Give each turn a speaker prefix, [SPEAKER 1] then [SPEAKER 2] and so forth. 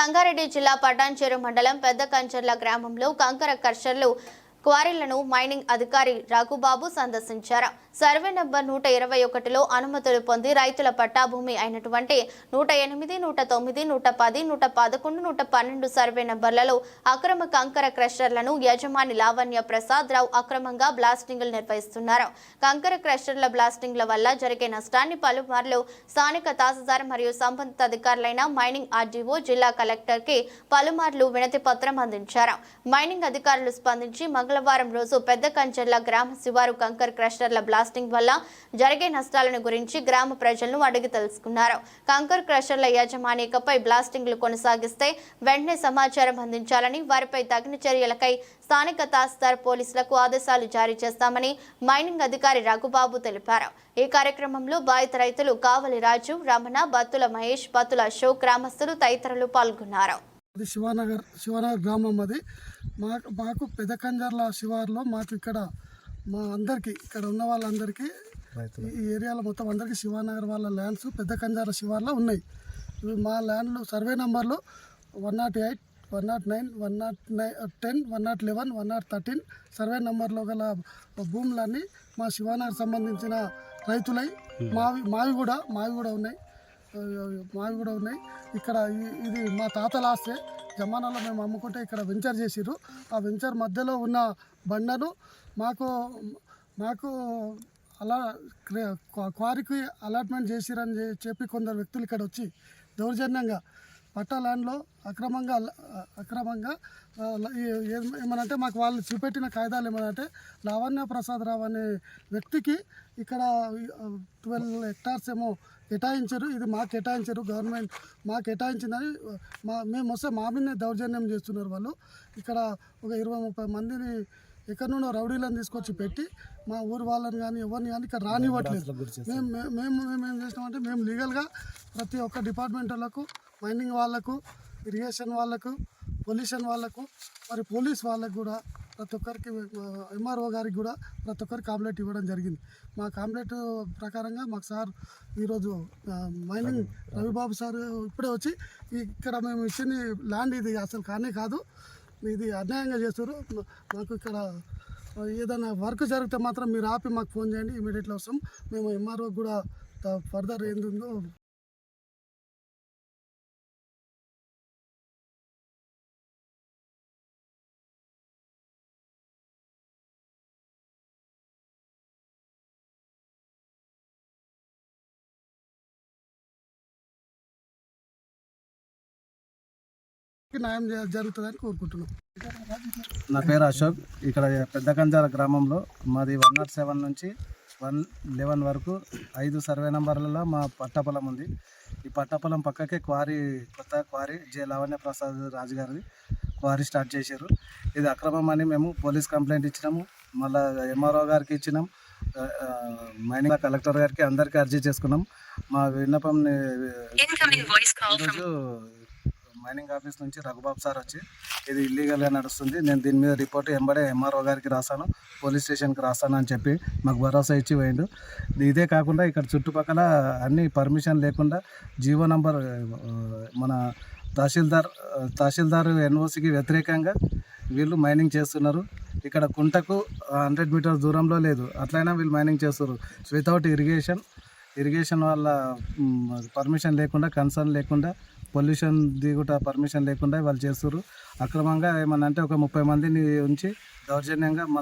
[SPEAKER 1] సంగారెడ్డి జిల్లా పటాన్చెరు మండలం పెద్ద కంచర్ల గ్రామంలో కంకర కర్షర్లు క్వారీలను మైనింగ్ అధికారి రఘుబాబు సందర్శించారు. సర్వే నంబర్ నూట ఇరవై ఒకటిలో అనుమతులు పొంది రైతుల పట్టాభూమి అయినటువంటి నూట ఎనిమిది నూట తొమ్మిది నూట పది నూట పదకొండు నూట పన్నెండు సర్వే నంబర్లలో అక్రమ కంకర క్రషర్లను యజమాని లావణ్య ప్రసాద్ రావు అక్రమంగా బ్లాస్టింగ్లు నిర్వహిస్తున్నారు. కంకర క్రషర్ల బ్లాస్టింగ్ల వల్ల జరిగే నష్టాన్ని పలుమార్లు స్థానిక తహసీల్దార్ మరియు సంబంధిత అధికారులైన మైనింగ్ ఆర్డీఓ జిల్లా కలెక్టర్కి పలుమార్లు వినతి పత్రం అందించారు. మైనింగ్ అధికారులు స్పందించి మంగళవారం రోజు పెద్ద కంచెర్ల గ్రామ శివారు కంకర్ క్రషర్ల బ్లాస్టింగ్ వల్ల జరిగే నష్టాలను గురించి గ్రామ ప్రజలను అడిగి తెలుసుకున్నారు. కంకర్ క్రషర్ల యాజమానికపై బ్లాస్టింగ్లు కొనసాగిస్తే వెంటనే సమాచారం అందించాలని వారిపై తగిన చర్యలకై స్థానిక తహసీల్దార్ పోలీసులకు ఆదేశాలు జారీ చేస్తామని మైనింగ్ అధికారి రఘుబాబు తెలిపారు. ఈ కార్యక్రమంలో బాధిత రైతులు కావలి రాజు రమణ బత్తుల మహేష్ బత్తుల అశోక్ గ్రామస్తులు తదితరులు పాల్గొన్నారు.
[SPEAKER 2] అది శివానగర్ శివానగర్ గ్రామం అది. మాకు మాకు పెద్ద కంజర్ల శివార్లో మాకు ఇక్కడ మా అందరికీ ఇక్కడ ఉన్న వాళ్ళందరికీ ఈ ఏరియాలో మొత్తం అందరికీ శివానగర్ వాళ్ళ ల్యాండ్స్ పెద్ద కంజర్ల శివార్లో ఉన్నాయి. ఇవి మా ల్యాండ్లు సర్వే నంబర్లు one nought eight one nought nine one nought nine ten one nought eleven one nought thirteen survey నంబర్లో గల భూములన్నీ మా శివానగర్ సంబంధించిన రైతులై. మావి మావి కూడా మావి కూడా ఉన్నాయి. మావి కూడా ఉన్నాయి. ఇక్కడ ఇది మా తాతల ఆస్తే జమానాలో మేము అమ్ముకుంటే ఇక్కడ వెంచర్ చేసిరు ఆ వెంచర్ మధ్యలో ఉన్న బండను మాకు మాకు అలా క్వారీకి అలాట్మెంట్ చేసిరని చెప్పి కొందరు వ్యక్తులు ఇక్కడ వచ్చి దౌర్జన్యంగా పట్టా ల్యాండ్లో అక్రమంగా అక్రమంగా ఏమనంటే మాకు వాళ్ళు చూపెట్టిన కాయిదాలు ఏమనంటే లావణ్య ప్రసాద్ రావు అనే వ్యక్తికి ఇక్కడ ట్వెల్వ్ హెక్టార్స్ ఏమో కేటాయించారు. ఇది మాకు కేటాయించారు. గవర్నమెంట్ మాకు కేటాయించిందని మా మేము వస్తే మా మీదనే దౌర్జన్యం చేస్తున్నారు వాళ్ళు. ఇక్కడ ఒక ఇరవై ముప్పై మందిని ఎక్కడి నుండో రౌడీలను తీసుకొచ్చి పెట్టి మా ఊరు వాళ్ళని కానీ ఎవరిని కానీ ఇక్కడ రానివ్వట్లేదు. మేము మేము మేము ఏం చేసినామంటే మేము లీగల్గా ప్రతి ఒక్క డిపార్ట్మెంట్ వాళ్ళకు మైనింగ్ వాళ్ళకు ఇరిగేషన్ వాళ్ళకు పొల్యూషన్ వాళ్ళకు మరి పోలీస్ వాళ్ళకు కూడా ప్రతి ఒక్కరికి ఎంఆర్ఓ గారికి కూడా ప్రతి ఒక్కరికి కాంప్లైంట్ ఇవ్వడం జరిగింది. మా కాంప్లైంట్ ప్రకారంగా మాకు సార్ ఈరోజు మైనింగ్ రవిబాబు సార్ ఇప్పుడే వచ్చి ఇక్కడ మేము ఇచ్చిన ల్యాండ్ ఇది అసలు కానే కాదు ఇది అన్యాయంగా చేస్తారు మాకు ఇక్కడ ఏదైనా వర్క్ జరిగితే మాత్రం మీరు ఆపి మాకు ఫోన్ చేయండి ఇమీడియట్గా వస్తాం. మేము ఎంఆర్ఓ కూడా ఫర్దర్ ఏందో న్యాయం జరుగుతుందని కోరుకుంటున్నాం.
[SPEAKER 3] నా పేరు అశోక్. ఇక్కడ పెద్ద కంజాల గ్రామంలో మాది వన్ నాట్ సెవెన్ నుంచి వన్ లెవెన్ వరకు ఐదు సర్వే నంబర్లలో మా పట్టపొలం ఉంది. ఈ పట్టపొలం పక్కకే క్వారీ కొత్త క్వారీ జే లావణ్య ప్రసాద్ రాజు గారిది క్వారీ స్టార్ట్ చేశారు. ఇది అక్రమం అని మేము పోలీస్ కంప్లైంట్ ఇచ్చినాము. మళ్ళీ ఎంఆర్ఓ గారికి ఇచ్చినాం. మైనింగ్ కలెక్టర్ గారికి అందరికీ అర్జీ చేసుకున్నాం. మా విన్నపంని ఈరోజు మైనింగ్ ఆఫీస్ నుంచి రఘుబాబు సార్ వచ్చి ఇది ఇల్లీగల్గా నడుస్తుంది. నేను దీని మీద రిపోర్ట్ ఎంబడే ఎంఆర్ఓ గారికి రాశాను. పోలీస్ స్టేషన్కి రాస్తాను అని చెప్పి మాకు భరోసా ఇచ్చి పోయిండు. ఇదే కాకుండా ఇక్కడ చుట్టుపక్కల అన్ని పర్మిషన్ లేకుండా జీవో నంబర్ మన తహసీల్దార్ తహసీల్దార్ ఎన్ఓసికి వ్యతిరేకంగా వీళ్ళు మైనింగ్ చేస్తున్నారు. ఇక్కడ కుంటకు హండ్రెడ్ మీటర్స్ దూరంలో లేదు. అట్లయినా వీళ్ళు మైనింగ్ చేస్తున్నారు. వితౌట్ ఇరిగేషన్ ఇరిగేషన్ వల్ల పర్మిషన్ లేకుండా కన్సర్న్ లేకుండా పొల్యూషన్ దిగుట పర్మిషన్ లేకుండా వాళ్ళు చేస్తారు అక్రమంగా ఏమన్నా అంటే ఒక ముప్పై మందిని ఉంచి దౌర్జన్యంగా